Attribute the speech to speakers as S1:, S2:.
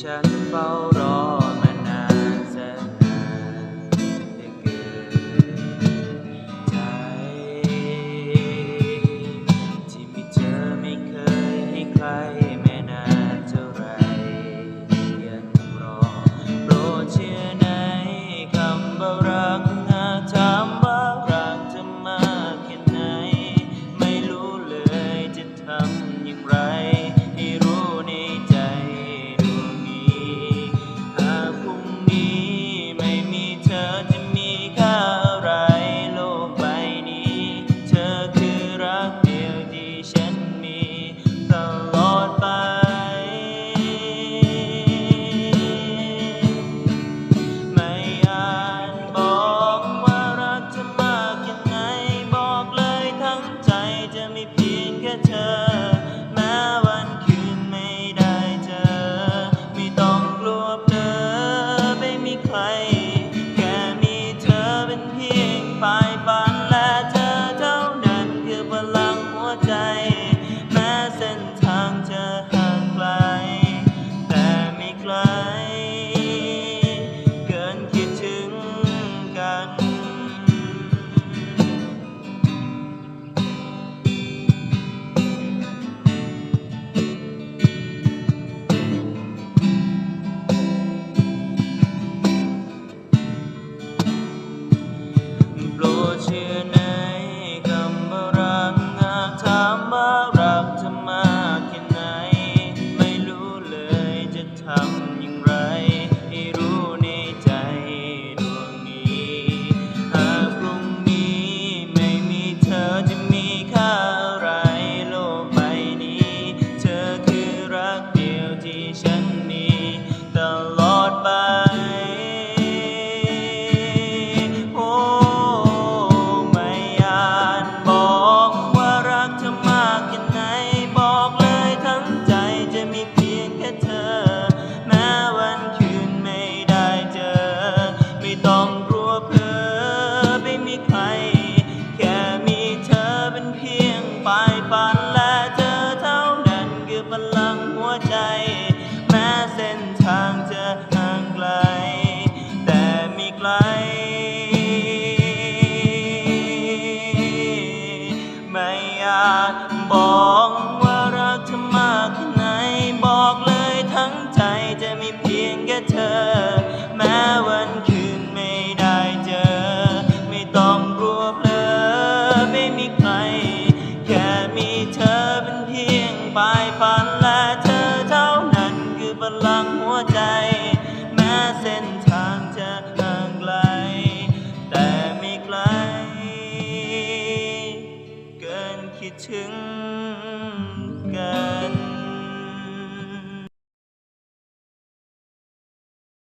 S1: shall fall on. เพียงแค่เธอ แม้วันคืนไม่ได้เจอ ไม่ต้องกลัวเผลอไม่มีใคร แค่มีเธอเป็นเพียงปลายฝันและเธอเท่านั้นคือพลังหัวใจ แม้เส้นทางจะห่างไกล แต่ไม่ไกล ปลายฝันและเธอเท่านั้นคือพลังหัวใจ แม้เส้นทางจะห่างไกล แต่ไม่ไกล เกินคิดถึงกัน